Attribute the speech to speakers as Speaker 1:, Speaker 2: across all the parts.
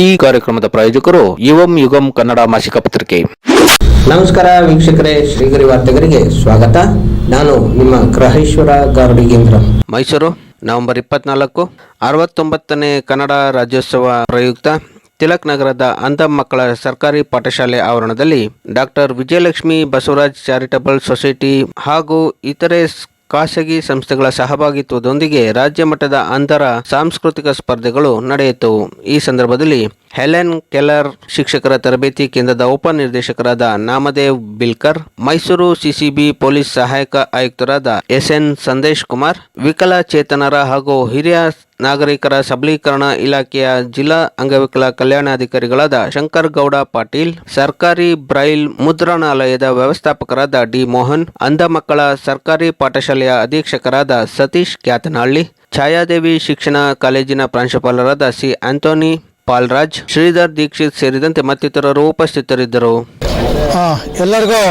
Speaker 1: ಈ ಕಾರ್ಯಕ್ರಮದ ಪ್ರಾಯೋಜಕರು ಯುವಂ ಯುಗಂ ಕನ್ನಡ ಮಾಸಿಕ ಪತ್ರಿಕೆ.
Speaker 2: ನಮಸ್ಕಾರ ವೀಕ್ಷಕರೇ ಶ್ರೀಗರಿ ವಾರ್ತೆಗರಿಗೆ ಸ್ವಾಗತ. ನಾನು ನಿಮ್ಮ ಗ್ರಹೇಶ್ವರ ಗಾರ್ಡಿಗೇಂದ್ರ.
Speaker 1: ಮೈಸೂರು ನವೆಂಬರ್ ಇಪ್ಪತ್ನಾಲ್ಕು ಅರವತ್ತೊಂಬತ್ತನೇ ಕನ್ನಡ ರಾಜ್ಯೋತ್ಸವ ಪ್ರಯುಕ್ತ ತಿಲಕ್ ನಗರದ ಅಂಧ ಮಕ್ಕಳ ಸರ್ಕಾರಿ ಪಾಠಶಾಲೆ ಆವರಣದಲ್ಲಿ doctor Vijayalakshmi Basavaraj charitable society ಹಾಗೂ ಇತರೆ ಖಾಸಗಿ ಸಂಸ್ಥೆಗಳ ಸಹಭಾಗಿತ್ವದೊಂದಿಗೆ ರಾಜ್ಯ ಮಟ್ಟದ ಅಂತರ ಸಾಂಸ್ಕೃತಿಕ ಸ್ಪರ್ಧೆಗಳು ನಡೆಯಿತು ಈ ಸಂದರ್ಭದಲ್ಲಿ ಹೆಲೆನ್ ಕೆಲ್ಲರ್ ಶಿಕ್ಷಕರ ತರಬೇತಿ ಕೇಂದ್ರದ ಉಪನಿರ್ದೇಶಕರಾದ ನಾಮದೇವ್ ಬಿಲ್ಕರ್, ಮೈಸೂರು ಸಿಸಿಬಿ ಪೊಲೀಸ್ ಸಹಾಯಕ ಆಯುಕ್ತರಾದ ಎಸ್ಎನ್ ಸಂದೇಶ್ ಕುಮಾರ್ ವಿಕಲಚೇತನರ ಹಾಗೂ ಹಿರಿಯ ನಾಗರಿಕರ ಸಬಲೀಕರಣ ಇಲಾಖೆಯ ಜಿಲ್ಲಾ ಅಂಗವಿಕಲ ಕಲ್ಯಾಣಾಧಿಕಾರಿಗಳಾದ ಶಂಕರ್ ಗೌಡ ಪಾಟೀಲ್, ಸರ್ಕಾರಿ ಬ್ರೈಲ್ ಮುದ್ರಣಾಲಯದ ವ್ಯವಸ್ಥಾಪಕರಾದ ಡಿ ಮೋಹನ್, ಅಂಧ ಮಕ್ಕಳ ಸರ್ಕಾರಿ ಪಾಠಶಾಲೆಯ ಅಧೀಕ್ಷಕರಾದ ಸತೀಶ್ ಕ್ಯಾತನಹಳ್ಳಿ, ಛಾಯಾದೇವಿ ಶಿಕ್ಷಣ ಕಾಲೇಜಿನ ಪ್ರಾಂಶುಪಾಲರಾದ ಸಿ ಆಂಟೋನಿ ಪಾಲ್ರಾಜ್, ಶ್ರೀಧರ್ ದೀಕ್ಷಿತ್ ಸೇರಿದಂತೆ ಮತ್ತಿತರರು ಉಪಸ್ಥಿತರಿದ್ದರು.
Speaker 3: ಎಲ್ಲರಿಗೂ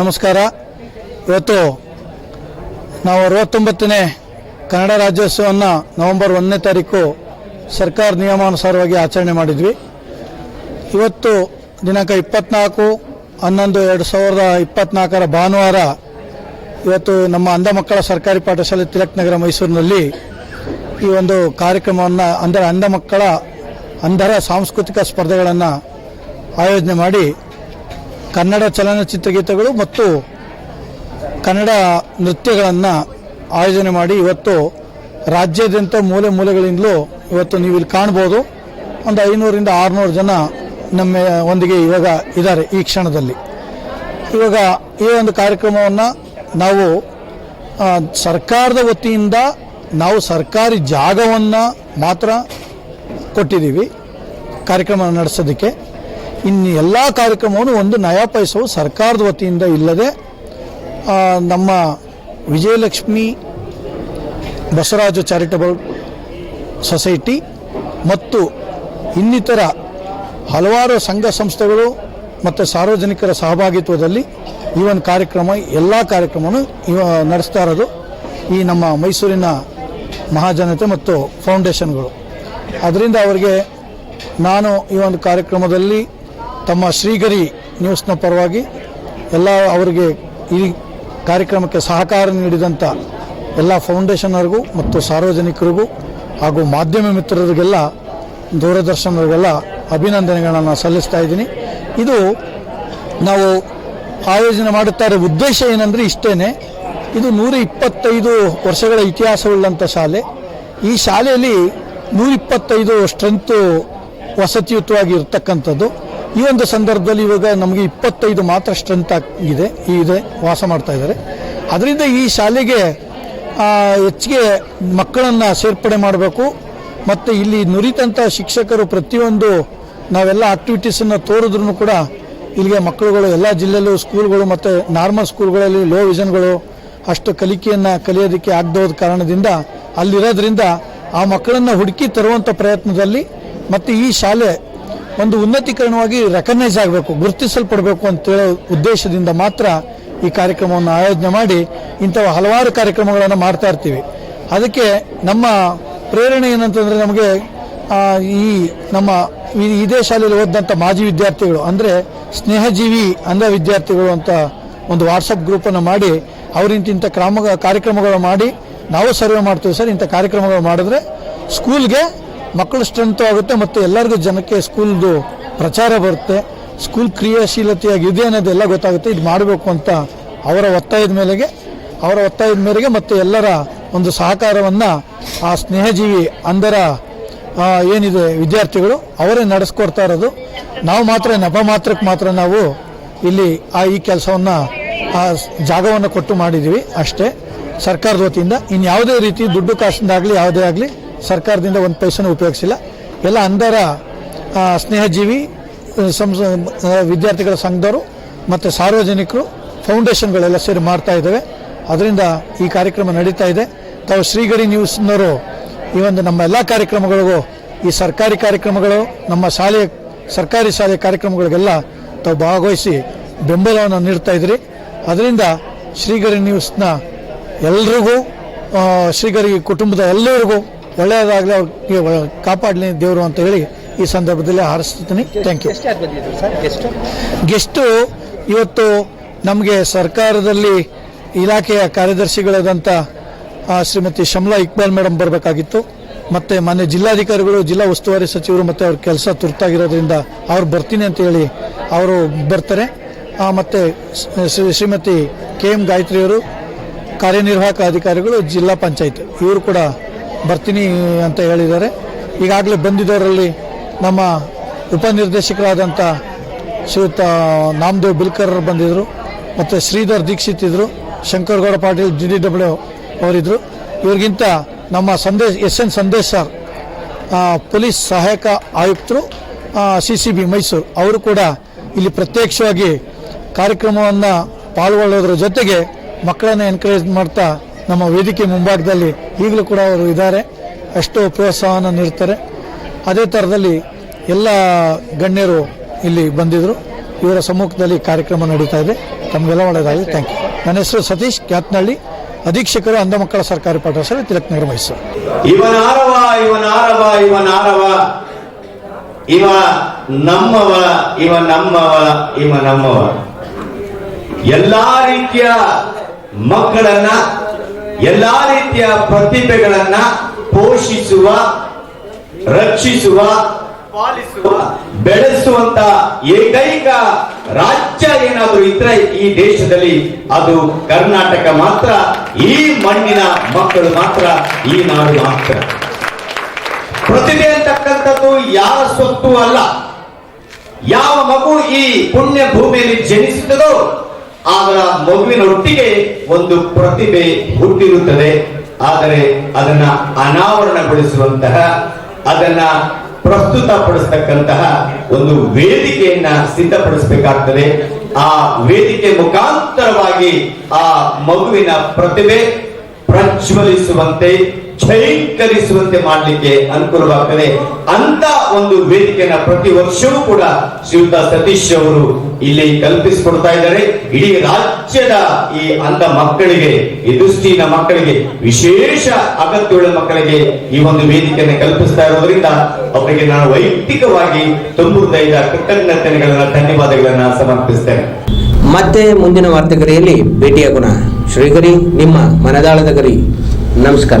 Speaker 3: ನಮಸ್ಕಾರ. ಇವತ್ತು ನಾವು ಅರವತ್ತೊಂಬತ್ತನೇ ಕನ್ನಡ ರಾಜ್ಯೋತ್ಸವವನ್ನು ನವೆಂಬರ್ ಒಂದನೇ ತಾರೀಕು ಸರ್ಕಾರ ನಿಯಮಾನುಸಾರವಾಗಿ ಆಚರಣೆ ಮಾಡಿದ್ವಿ. ಇವತ್ತು ದಿನಾಂಕ ಇಪ್ಪತ್ನಾಲ್ಕು, ಹನ್ನೊಂದು, ಎರಡು ಸಾವಿರದ ಇಪ್ಪತ್ನಾಲ್ಕರ ಭಾನುವಾರ ಇವತ್ತು ನಮ್ಮ ಅಂಧ ಮಕ್ಕಳ ಸರ್ಕಾರಿ ಪಾಠಶಾಲೆ ತಿಲಕ್ ನಗರ ಮೈಸೂರಿನಲ್ಲಿ ಈ ಒಂದು ಕಾರ್ಯಕ್ರಮವನ್ನು ಅಂದರೆ ಅಂಧ ಮಕ್ಕಳ, ಅಂಧರ ಸಾಂಸ್ಕೃತಿಕ ಸ್ಪರ್ಧೆಗಳನ್ನು ಆಯೋಜನೆ ಮಾಡಿ ಕನ್ನಡ ಚಲನಚಿತ್ರ ಗೀತೆಗಳು ಮತ್ತು ಕನ್ನಡ ನೃತ್ಯಗಳನ್ನು ಆಯೋಜನೆ ಮಾಡಿ ಇವತ್ತು ರಾಜ್ಯಾದ್ಯಂತ ಮೂಲೆ ಮೂಲೆಗಳಿಂದಲೂ ಇವತ್ತು ನೀವು ಇಲ್ಲಿ ಕಾಣ್ಬೋದು. ಒಂದು ಐನೂರಿಂದ ಆರುನೂರು ಜನ ನಮ್ಮ ಒಂದಿಗೆ ಇವಾಗ ಇದ್ದಾರೆ ಈ ಕ್ಷಣದಲ್ಲಿ. ಇವಾಗ ಈ ಒಂದು ಕಾರ್ಯಕ್ರಮವನ್ನು ನಾವು ಸರ್ಕಾರದ ವತಿಯಿಂದ ನಾವು ಸರ್ಕಾರಿ ಜಾಗವನ್ನು ಮಾತ್ರ ಕೊಟ್ಟಿದ್ದೀವಿ ಕಾರ್ಯಕ್ರಮ ನಡೆಸೋದಕ್ಕೆ. ಇನ್ನು ಎಲ್ಲ ಕಾರ್ಯಕ್ರಮವನ್ನು ಒಂದು ನಯಾ ಸರ್ಕಾರದ ವತಿಯಿಂದ ಇಲ್ಲದೆ ನಮ್ಮ ವಿಜಯಲಕ್ಷ್ಮಿ ಬಸವರಾಜ ಚಾರಿಟಬಲ್ ಸೊಸೈಟಿ ಮತ್ತು ಇನ್ನಿತರ ಹಲವಾರು ಸಂಘ ಸಂಸ್ಥೆಗಳು ಮತ್ತು ಸಾರ್ವಜನಿಕರ ಸಹಭಾಗಿತ್ವದಲ್ಲಿ ಈ ಒಂದು ಕಾರ್ಯಕ್ರಮ, ಎಲ್ಲ ಕಾರ್ಯಕ್ರಮವನ್ನು ಇವ ನಡೆಸ್ತಾ ಇರೋದು ಈ ನಮ್ಮ ಮೈಸೂರಿನ ಮಹಾಜನತೆ ಮತ್ತು ಫೌಂಡೇಶನ್ಗಳು ಅದರಿಂದ ಅವರಿಗೆ ನಾನು ಈ ಒಂದು ಕಾರ್ಯಕ್ರಮದಲ್ಲಿ ತಮ್ಮ ಶ್ರೀಗರಿ ನ್ಯೂಸ್ನ ಪರವಾಗಿ ಎಲ್ಲ ಅವರಿಗೆ ಈ ಕಾರ್ಯಕ್ರಮಕ್ಕೆ ಸಹಕಾರ ನೀಡಿದಂಥ ಎಲ್ಲ ಫೌಂಡೇಶನ್ವರೆಗೂ ಮತ್ತು ಸಾರ್ವಜನಿಕರಿಗೂ ಹಾಗೂ ಮಾಧ್ಯಮ ಮಿತ್ರರಿಗೆಲ್ಲ ದೂರದರ್ಶನರಿಗೆಲ್ಲ ಅಭಿನಂದನೆಗಳನ್ನು ಸಲ್ಲಿಸ್ತಾ ಇದ್ದೀನಿ. ಇದು ನಾವು ಆಯೋಜನೆ ಮಾಡುತ್ತಾ ಇರೋ ಉದ್ದೇಶ ಏನಂದರೆ ಇಷ್ಟೇ ಇದು ನೂರ ಇಪ್ಪತ್ತೈದು ವರ್ಷಗಳ ಇತಿಹಾಸವುಳ್ಳಂಥ ಶಾಲೆ. ಈ ಶಾಲೆಯಲ್ಲಿ ನೂರಿಪ್ಪತ್ತೈದು ಸ್ಟ್ರೆಂತು ವಸತಿಯುತವಾಗಿ ಇರ್ತಕ್ಕಂಥದ್ದು. ಈ ಒಂದು ಸಂದರ್ಭದಲ್ಲಿ ಇವಾಗ ನಮಗೆ ಇಪ್ಪತ್ತೈದು ಮಾತ್ರ ಸ್ಟ್ರೆಂತ್ ಆಗಿದೆ ಇದೆ ವಾಸ ಮಾಡ್ತಾ ಇದ್ದಾರೆ. ಅದರಿಂದ ಈ ಶಾಲೆಗೆ ಹೆಚ್ಚಿಗೆ ಮಕ್ಕಳನ್ನು ಸೇರ್ಪಡೆ ಮಾಡಬೇಕು. ಮತ್ತು ಇಲ್ಲಿ ನುರಿತಂಥ ಶಿಕ್ಷಕರು ಪ್ರತಿಯೊಂದು ನಾವೆಲ್ಲ ಆಕ್ಟಿವಿಟೀಸನ್ನು ತೋರಿದ್ರೂ ಕೂಡ ಇಲ್ಲಿಗೆ ಮಕ್ಕಳುಗಳು ಎಲ್ಲ ಜಿಲ್ಲೆಯಲ್ಲೂ ಸ್ಕೂಲ್ಗಳು ಮತ್ತು ನಾರ್ಮಲ್ ಸ್ಕೂಲ್ಗಳಲ್ಲಿ ಲೋ ವಿಷನ್ಗಳು ಅಷ್ಟು ಕಲಿಕೆಯನ್ನು ಕಲಿಯೋದಕ್ಕೆ ಆಗದೋದ ಕಾರಣದಿಂದ ಅಲ್ಲಿರೋದ್ರಿಂದ ಆ ಮಕ್ಕಳನ್ನು ಹುಡುಕಿ ತರುವಂಥ ಪ್ರಯತ್ನದಲ್ಲಿ ಮತ್ತು ಈ ಶಾಲೆ ಒಂದು ಉನ್ನತೀಕರಣವಾಗಿ ರೆಕಗ್ನೈಸ್ ಆಗಬೇಕು, ಗುರುತಿಸಲ್ಪಡಬೇಕು ಅಂತ ಹೇಳೋ ಉದ್ದೇಶದಿಂದ ಮಾತ್ರ ಈ ಕಾರ್ಯಕ್ರಮವನ್ನು ಆಯೋಜನೆ ಮಾಡಿ ಇಂಥ ಹಲವಾರು ಕಾರ್ಯಕ್ರಮಗಳನ್ನು ಮಾಡ್ತಾ ಇರ್ತೀವಿ. ಅದಕ್ಕೆ ನಮ್ಮ ಪ್ರೇರಣೆ ಏನಂತಂದರೆ ನಮಗೆ ಈ ನಮ್ಮ ಇದೇ ಶಾಲೆಯಲ್ಲಿ ಓದಿದಂಥ ಮಾಜಿ ವಿದ್ಯಾರ್ಥಿಗಳು, ಅಂದರೆ ಸ್ನೇಹಜೀವಿ ಅಂಧ ವಿದ್ಯಾರ್ಥಿಗಳು ಅಂತ ಒಂದು ವಾಟ್ಸಪ್ ಗ್ರೂಪನ್ನು ಮಾಡಿ ಅವರಿಂತ ಇಂಥ ಕ್ರಮ, ಕಾರ್ಯಕ್ರಮಗಳು ಮಾಡಿ ನಾವು ಸರ್ವೆ ಮಾಡ್ತೀವಿ ಸರ್, ಇಂಥ ಕಾರ್ಯಕ್ರಮಗಳು ಮಾಡಿದ್ರೆ ಸ್ಕೂಲ್ಗೆ ಮಕ್ಕಳು ಸ್ಟ್ರೆಂತ್ ಆಗುತ್ತೆ ಮತ್ತು ಎಲ್ಲರಿಗೂ ಜನಕ್ಕೆ ಸ್ಕೂಲ್ದು ಪ್ರಚಾರ ಬರುತ್ತೆ. ಸ್ಕೂಲ್ ಕ್ರಿಯಾಶೀಲತೆಯಾಗಿದೆ ಅನ್ನೋದೆಲ್ಲ ಗೊತ್ತಾಗುತ್ತೆ. ಇದು ಮಾಡಬೇಕು ಅಂತ ಅವರ ಒತ್ತಾಯದ ಮೇಲೆಗೆ, ಅವರ ಒತ್ತಾಯದ ಮೇರೆಗೆ ಮತ್ತು ಎಲ್ಲರ ಒಂದು ಸಹಕಾರವನ್ನು ಆ ಸ್ನೇಹಜೀವಿ ಅಂಧರ ಏನಿದೆ ವಿದ್ಯಾರ್ಥಿಗಳು ಅವರೇ ನಡೆಸ್ಕೊಡ್ತಾ ಇರೋದು. ನಾವು ಮಾತ್ರ, ನೆಪ ಮಾತ್ರಕ್ಕೆ ಮಾತ್ರ ನಾವು ಇಲ್ಲಿ ಆ ಈ ಕೆಲಸವನ್ನು, ಆ ಜಾಗವನ್ನು ಕೊಟ್ಟು ಮಾಡಿದ್ದೀವಿ ಅಷ್ಟೇ. ಸರ್ಕಾರದ ವತಿಯಿಂದ ಇನ್ನು ಯಾವುದೇ ರೀತಿ ದುಡ್ಡು ಕಾಸಿಂದಾಗಲಿ, ಯಾವುದೇ ಆಗಲಿ ಸರ್ಕಾರದಿಂದ ಒಂದು ಪೈಸನೂ ಉಪಯೋಗಿಸಿಲ್ಲ. ಎಲ್ಲ ಅಂಧರ ಸ್ನೇಹಜೀವಿ ಸಂಸ ವಿದ್ಯಾರ್ಥಿಗಳ ಸಂಘದವರು ಮತ್ತು ಸಾರ್ವಜನಿಕರು ಫೌಂಡೇಶನ್ಗಳೆಲ್ಲ ಸೇರಿ ಮಾಡ್ತಾ ಇದ್ದಾವೆ. ಅದರಿಂದ ಈ ಕಾರ್ಯಕ್ರಮ ನಡೀತಾ ಇದೆ. ತಾವು ಶ್ರೀಗಡಿ ನ್ಯೂಸ್ನವರು, ಈ ಒಂದು ನಮ್ಮ ಎಲ್ಲ ಕಾರ್ಯಕ್ರಮಗಳಿಗೂ, ಈ ಸರ್ಕಾರಿ ಕಾರ್ಯಕ್ರಮಗಳು, ನಮ್ಮ ಶಾಲೆಯ ಸರ್ಕಾರಿ ಶಾಲೆ ಕಾರ್ಯಕ್ರಮಗಳಿಗೆಲ್ಲ ತಾವು ಭಾಗವಹಿಸಿ ಬೆಂಬಲವನ್ನು ನೀಡ್ತಾ ಇದ್ರಿ ಅದರಿಂದ ಶ್ರೀಗರಿ ನ್ಯೂಸ್ನ ಎಲ್ರಿಗೂ ಶ್ರೀಗರಿ ಕುಟುಂಬದ ಎಲ್ಲರಿಗೂ ಒಳ್ಳೆಯದಾಗಲಿ ಅವ್ರಿಗೆ ಕಾಪಾಡಲಿ ದೇವರು ಅಂತ ಹೇಳಿ ಈ ಸಂದರ್ಭದಲ್ಲಿ ಹಾರಿಸ್ತೀನಿ ಥ್ಯಾಂಕ್ ಯು ಗೆಸ್ಟು ಇವತ್ತು ನಮಗೆ ಸರ್ಕಾರದಲ್ಲಿ ಇಲಾಖೆಯ ಕಾರ್ಯದರ್ಶಿಗಳಾದಂಥ ಶ್ರೀಮತಿ ಶಮ್ಲಾ ಇಕ್ಬಾಲ್ ಮೇಡಮ್ ಬರಬೇಕಾಗಿತ್ತು. ಮತ್ತು ಮಾನ್ಯ ಜಿಲ್ಲಾಧಿಕಾರಿಗಳು, ಜಿಲ್ಲಾ ಉಸ್ತುವಾರಿ ಸಚಿವರು ಮತ್ತು ಅವ್ರ ಕೆಲಸ ತುರ್ತಾಗಿರೋದ್ರಿಂದ ಅವ್ರು ಬರ್ತೀನಿ ಅಂತ ಹೇಳಿ ಅವರು ಬರ್ತಾರೆ. ಮತ್ತು ಶ್ರೀ- ಶ್ರೀಮತಿ ಕೆ ಎಂ ಗಾಯತ್ರಿಯವರು, ಕಾರ್ಯನಿರ್ವಾಹಕ ಅಧಿಕಾರಿಗಳು, ಜಿಲ್ಲಾ ಪಂಚಾಯತ್ ಇವರು ಕೂಡ ಬರ್ತೀನಿ ಅಂತ ಹೇಳಿದ್ದಾರೆ. ಈಗಾಗಲೇ ಬಂದಿದ್ದವರಲ್ಲಿ ನಮ್ಮ ಉಪನಿರ್ದೇಶಕರಾದಂಥ ಶ್ರೀಯುತ ನಾಮದೇವ್ ಬಿಲ್ಕರ್ ಬಂದಿದ್ದರು, ಮತ್ತು ಶ್ರೀಧರ್ ದೀಕ್ಷಿತ್ ಇದ್ದರು, Shankaragouda Patil G D W ಅವರಿದ್ದರು. ಇವ್ರಿಗಿಂತ ನಮ್ಮ Sandesh S N Sandesh sir police ಸಹಾಯಕ ಆಯುಕ್ತರು ಸಿ ಸಿ ಬಿ ಮೈಸೂರು, ಅವರು ಕೂಡ ಇಲ್ಲಿ ಪ್ರತ್ಯಕ್ಷವಾಗಿ ಕಾರ್ಯಕ್ರಮವನ್ನು ಪಾಲ್ಗೊಳ್ಳೋದ್ರ ಜೊತೆಗೆ ಮಕ್ಕಳನ್ನು ಎನ್ಕರೇಜ್ ಮಾಡ್ತಾ ನಮ್ಮ ವೇದಿಕೆ ಮುಂಭಾಗದಲ್ಲಿ ಈಗಲೂ ಕೂಡ ಅವರು ಇದ್ದಾರೆ. ಅಷ್ಟು ಪ್ರೋತ್ಸಾಹನ ನೀಡ್ತಾರೆ. ಅದೇ ಥರದಲ್ಲಿ ಎಲ್ಲ ಗಣ್ಯರು ಇಲ್ಲಿ ಬಂದಿದ್ದರು ಇವರ ಸಮ್ಮುಖದಲ್ಲಿ ಕಾರ್ಯಕ್ರಮ ನಡೀತಾ ಇದೆ. ತಮಗೆಲ್ಲ ಒಳ್ಳೆಯದಾಗಲಿ. ಥ್ಯಾಂಕ್ ಯು ನನ್ನ ಹೆಸರು ಸತೀಶ್ ಕ್ಯಾತ್ನಹಳ್ಳಿ ಅಧೀಕ್ಷಕರು ಅಂಧ ಮಕ್ಕಳ ಸರ್ಕಾರಿ ಪಾಠಶಾಲೆ ತಿಲಕ್ನಗರ ಮೈಸೂರು.
Speaker 4: ಇವನಾರವ ಇವನಾರವ ಇವನಾರವ ಇವ ನಮ್ಮವ ಇವ ನಮ್ಮವ ಇವ ನಮ್ಮವ. ಎಲ್ಲಾ ರೀತಿಯ ಮಕ್ಕಳನ್ನ ಎಲ್ಲಾ ರೀತಿಯ ಪ್ರತಿಭೆಗಳನ್ನ ಪೋಷಿಸುವ, ರಕ್ಷಿಸುವ, ಪಾಲಿಸುವ, ಬೆಳೆಸುವಂತ ಏಕೈಕ ರಾಜ್ಯ ಏನಾದರೂ ಇದ್ರೆ ಈ ದೇಶದಲ್ಲಿ ಅದು ಕರ್ನಾಟಕ ಮಾತ್ರ, ಈ ಮಣ್ಣಿನ ಮಕ್ಕಳು ಮಾತ್ರ, ಈ ನಾಡು ಮಾತ್ರ. ಪ್ರತಿಭೆ ಅಂತಕ್ಕಂಥದ್ದು ಯಾರ ಸ್ವತ್ತು ಅಲ್ಲ. ಯಾವ ಮಗು ಈ ಪುಣ್ಯ ಭೂಮಿಯಲ್ಲಿ ಜನಿಸುತ್ತದೋ ಅದರ ಮಗುವಿನೊಟ್ಟಿಗೆ ಒಂದು ಪ್ರತಿಭೆ ಹುಟ್ಟಿರುತ್ತದೆ. ಆದರೆ ಅದನ್ನ ಅನಾವರಣಗೊಳಿಸುವಂತಹ, ಅದನ್ನ ಪ್ರಸ್ತುತ ಪಡಿಸ್ತಕ್ಕಂತಹ ಒಂದು ವೇದಿಕೆಯನ್ನ ಸಿದ್ಧಪಡಿಸಬೇಕಾಗ್ತದೆ. ಆ ವೇದಿಕೆ ಮುಖಾಂತರವಾಗಿ ಆ ಮಗುವಿನ ಪ್ರತಿಭೆ ಪ್ರಜ್ವಲಿಸುವಂತೆ ಝೈಂಕರಿಸುವಂತೆ ಮಾಡಲಿಕ್ಕೆ ಅನುಕೂಲವಾಗ್ತದೆ. ಅಂತ ಒಂದು ವೇದಿಕೆಯನ್ನ ಪ್ರತಿ ವರ್ಷವೂ ಕೂಡ ಶ್ರೀಯುತ ಸತೀಶ್ ಅವರು ಇಲ್ಲಿ ಕಲ್ಪಿಸಿಕೊಡ್ತಾ ಇದ್ದಾರೆ. ಇಡೀ ರಾಜ್ಯದ ಈ ಅಂತ ಮಕ್ಕಳಿಗೆ, ಈ ಮಕ್ಕಳಿಗೆ, ವಿಶೇಷ ಅಗತ್ಯವುಳ್ಳ ಮಕ್ಕಳಿಗೆ ಈ ಒಂದು ವೇದಿಕೆಯನ್ನು ಕಲ್ಪಿಸ್ತಾ ಇರೋದ್ರಿಂದ ಅವರಿಗೆ ನಾನು ವೈಯಕ್ತಿಕವಾಗಿ ತುಂಬ ಕೃತಜ್ಞತೆಗಳನ್ನ, ಧನ್ಯವಾದಗಳನ್ನ ಸಮರ್ಪಿಸ್ತೇನೆ.
Speaker 2: ಮತ್ತೆ ಮುಂದಿನ ವಾರ್ತೆಗರಿಯಲ್ಲಿ ಭೇಟಿಯಾಗೋಣ. ಶ್ರೀಗರಿ, ನಿಮ್ಮ ಮನದಾಳದ ಗರಿ. ನಮಸ್ಕಾರ.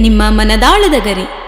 Speaker 5: ನಿಮ್ಮ ಮನದಾಳದ ಗರಿ.